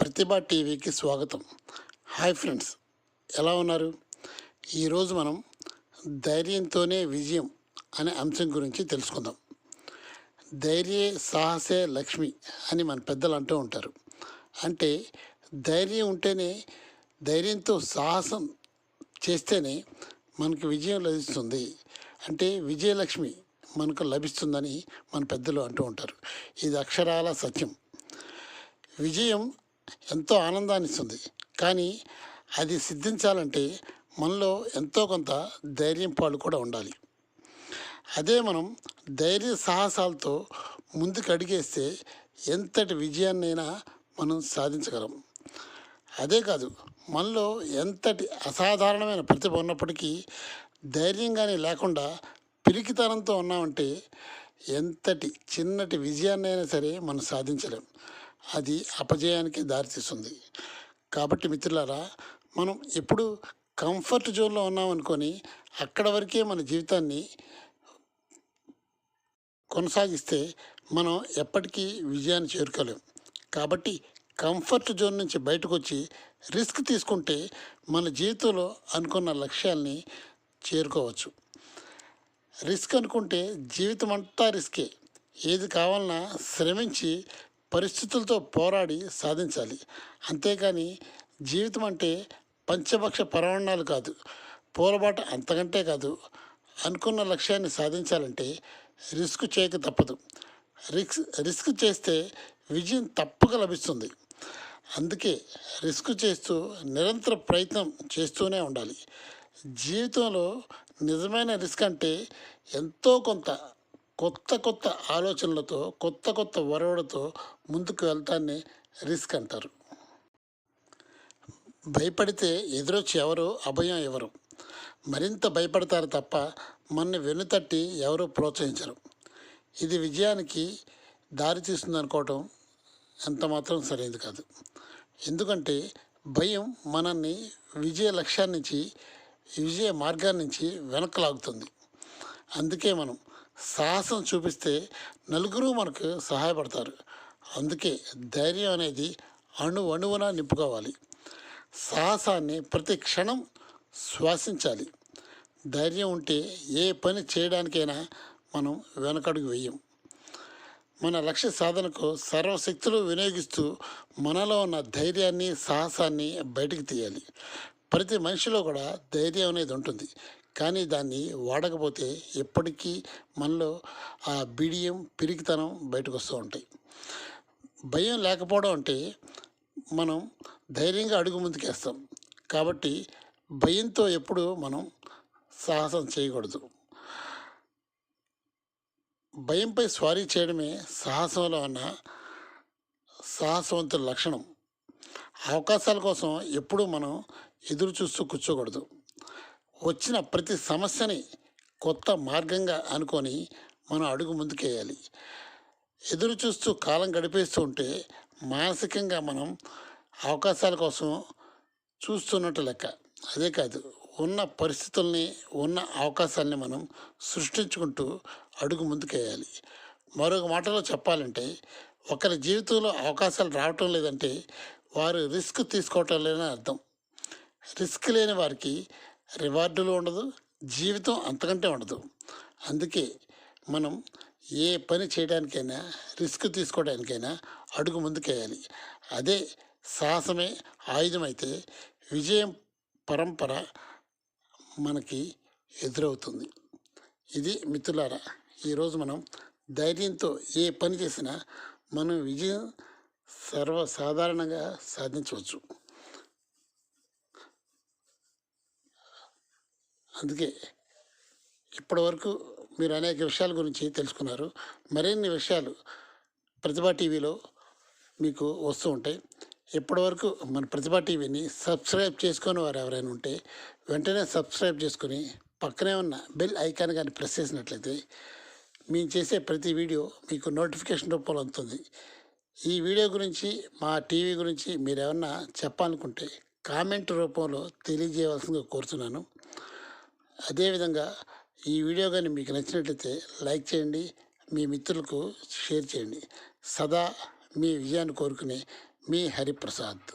ప్రతిభ టీవీకి స్వాగతం. Hi friends ఎలా ఉన్నారు? ఈరోజు మనం ధైర్యంతోనే విజయం అనే అంశం గురించి తెలుసుకుందాం. ధైర్యే సాహసే లక్ష్మి అని మన పెద్దలు అంటూ ఉంటారు. అంటే ధైర్యం ఉంటేనే ధైర్యంతో సాహసం చేస్తేనే మనకు విజయం లభిస్తుంది. అంటే విజయలక్ష్మి మనకు లభిస్తుందని మన పెద్దలు అంటూ ఉంటారు. ఇది అక్షరాల సత్యం. విజయం ఎంతో ఆనందాన్ని ఇస్తుంది కానీ అది సిద్ధించాలంటే మనలో ఎంతో కొంత ధైర్యం పాలు కూడా ఉండాలి. అదే మనం ధైర్య సాహసాలతో ముందుకు అడిగేస్తే ఎంతటి విజయాన్నైనా మనం సాధించగలం. అదే కాదు మనలో ఎంతటి అసాధారణమైన ప్రతిభ ఉన్నప్పటికీ ధైర్యంగానే లేకుండా పిరికితనంతో ఉన్నామంటే ఎంతటి చిన్నటి విజయాన్నైనా సరే మనం సాధించలేం. అది అపజయానికి దారితీస్తుంది. కాబట్టి మిత్రులారా మనం ఎప్పుడు కంఫర్ట్ జోన్లో ఉన్నామనుకొని అక్కడ వరకే మన జీవితాన్ని కొనసాగిస్తే మనం ఎప్పటికీ విజయాన్ని చేరుకోలేం. కాబట్టి కంఫర్ట్ జోన్ నుంచి బయటకు వచ్చి రిస్క్ తీసుకుంటే మన జీవితంలో అనుకున్న లక్ష్యాల్ని చేరుకోవచ్చు. రిస్క్ అనుకుంటే జీవితం అంతా రిస్కే. ఏది కావాలన్నా శ్రమించి పరిస్థితులతో పోరాడి సాధించాలి. అంతేకాని జీవితం అంటే పంచభక్ష పరవణాలు కాదు. పూలబాట అంతకంటే కాదు. అనుకున్న లక్ష్యాన్ని సాధించాలంటే రిస్క్ చేయక తప్పదు. రిస్క్ రిస్క్ చేస్తే విజయం తప్పక లభిస్తుంది. అందుకే రిస్క్ చేస్తూ నిరంతర ప్రయత్నం చేస్తూనే ఉండాలి. జీవితంలో నిజమైన రిస్క్ అంటే ఎంతో కొంత కొత్త కొత్త ఆలోచనలతో కొత్త కొత్త వరవడతో ముందుకు వెళ్తాన్ని రిస్క్ అంటారు. భయపడితే ఎదురొచ్చి ఎవరు అభయం ఎవరు? మరింత భయపడతారు తప్ప మన వెనుతట్టి ఎవరు ప్రోత్సహించరు. ఇది విజయానికి దారి తీస్తుంది అనుకోవటం ఎంత మాత్రం సరైనది కాదు. ఎందుకంటే భయం మనల్ని విజయ లక్ష్యాన్నించి విజయ మార్గాన్ని నుంచి లాగుతుంది. అందుకే మనం సాహసం చూపిస్తే నలుగురు మనకు సహాయపడతారు. అందుకే ధైర్యం అనేది అణు అణువున నింపుకోవాలి. సాహసాన్ని ప్రతి క్షణం శ్వాసించాలి. ధైర్యం ఉంటే ఏ పని చేయడానికైనా మనం వెనకడుగు వేయం. మన లక్ష్య సాధనకు సర్వశక్తులు వినియోగిస్తూ మనలో ఉన్న ధైర్యాన్ని సాహసాన్ని బయటికి తీయాలి. ప్రతి మనిషిలో కూడా ధైర్యం అనేది ఉంటుంది. కానీ దాన్ని వాడకపోతే ఎప్పటికీ మనలో ఆ బిడియం పిరికితనం బయటకు వస్తూ ఉంటాయి. భయం లేకపోవడం అంటే మనం ధైర్యంగా అడుగు ముందుకేస్తాం. కాబట్టి భయంతో ఎప్పుడు మనం సాహసం చేయకూడదు. భయంపై స్వారీ చేయడమే సాహసంలో ఉన్న సాహసవంతుల లక్షణం. అవకాశాల కోసం ఎప్పుడూ మనం ఎదురు చూస్తూ కూర్చోకూడదు. వచ్చిన ప్రతి సమస్యని కొత్త మార్గంగా అనుకొని మనం అడుగు ముందుకేయాలి. ఎదురు చూస్తూ కాలం గడిపేస్తూ ఉంటే మానసికంగా మనం అవకాశాల కోసం చూస్తున్నట్టు లెక్క. అదే కాదు ఉన్న పరిస్థితుల్ని ఉన్న అవకాశాలని మనం సృష్టించుకుంటూ అడుగు ముందుకేయాలి. మరొక మాటలో చెప్పాలంటే ఒకరి జీవితంలో అవకాశాలు రావటం లేదంటే వారు రిస్క్ తీసుకోవటం లేదని అర్థం. రిస్క్ లేని వారికి రివార్డులు ఉండదు జీవితం అంతకంటే ఉండదు. అందుకే మనం ఏ పని చేయడానికైనా రిస్క్ తీసుకోవడానికైనా అడుగు ముందుకేయాలి. అదే సాహసమే ఆయుధమైతే విజయం పరంపర మనకి ఎదురవుతుంది. ఇది మిత్రులారా ఈరోజు మనం ధైర్యంతో ఏ పని చేసినా మనం విజయం సర్వసాధారణంగా సాధించవచ్చు. అందుకే ఇప్పటివరకు మీరు అనేక విషయాల గురించి తెలుసుకున్నారు. మరిన్ని విషయాలు ప్రతిభా టీవీలో మీకు వస్తూ ఉంటాయి. ఇప్పటివరకు మన ప్రతిభా టీవీని సబ్స్క్రైబ్ చేసుకొని వారు ఎవరైనా ఉంటే వెంటనే సబ్స్క్రైబ్ చేసుకొని పక్కనే ఉన్న బెల్ ఐకాన్ కానీ ప్రెస్ చేసినట్లయితే మేము చేసే ప్రతి వీడియో మీకు నోటిఫికేషన్ రూపంలో అందుతుంది. ఈ వీడియో గురించి మా టీవీ గురించి మీరు ఏమన్నా చెప్పాలనుకుంటే కామెంట్ రూపంలో తెలియజేయవలసిందిగా కోరుతున్నాను అదేవిధంగా ఈ వీడియో కానీ మీకు నచ్చినట్లయితే లైక్ చేయండి మీ మిత్రులకు షేర్ చేయండి. సదా మీ విజయాన్ని కోరుకునే మీ హరిప్రసాద్.